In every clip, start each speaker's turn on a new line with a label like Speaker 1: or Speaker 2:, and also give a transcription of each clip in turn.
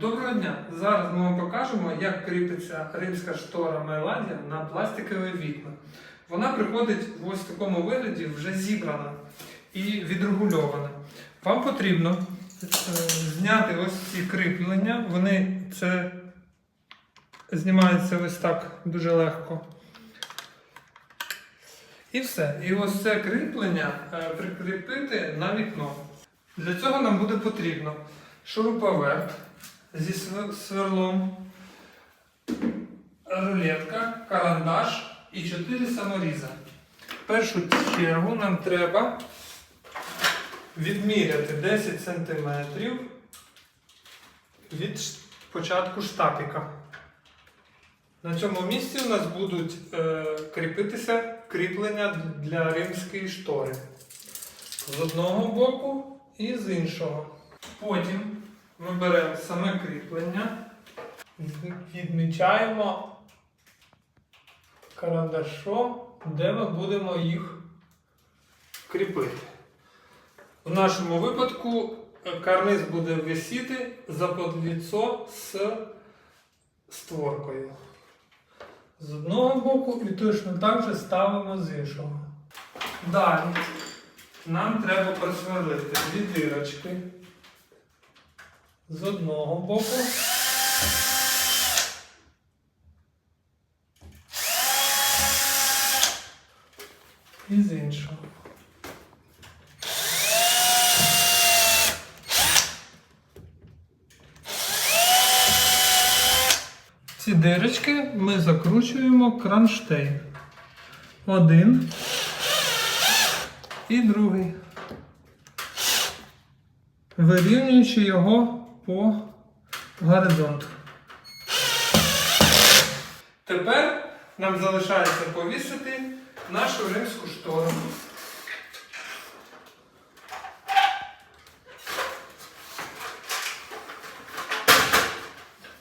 Speaker 1: Доброго дня! Зараз ми вам покажемо, як кріпиться римська штора Майладія на пластикові вікна. Вона приходить в ось такому вигляді, вже зібрана і відрегульована. Вам потрібно е, зняти ось ці кріплення. Вони це знімаються ось так дуже легко. І все. І ось це кріплення е, прикріпити на вікно. Для цього нам буде потрібно шуруповерт зі сверлом, рулетка, карандаш і 4 саморіза. В першу чергу нам треба відміряти 10 см від початку штапіка. На цьому місці у нас будуть е, кріпитися кріплення для римської штори. З одного боку і з іншого. Потім ми беремо саме кріплення, відмічаємо карандашом, де ми будемо їх кріпити. В нашому випадку е, карниз буде висіти за подліцо з створкою. З одного боку і точно так же ставимо з іншого. Далі нам треба просверлити дві дирочки з одного боку. І з іншого. Ці дирочки ми закручуємо кронштейн. Один і другий. Вирівнюючи його по горизонту. Тепер нам залишається повісити нашу римську штору.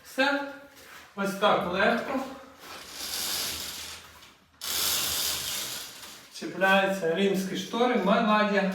Speaker 1: Все. Ось так легко. Чіпляються римські штори, майладя.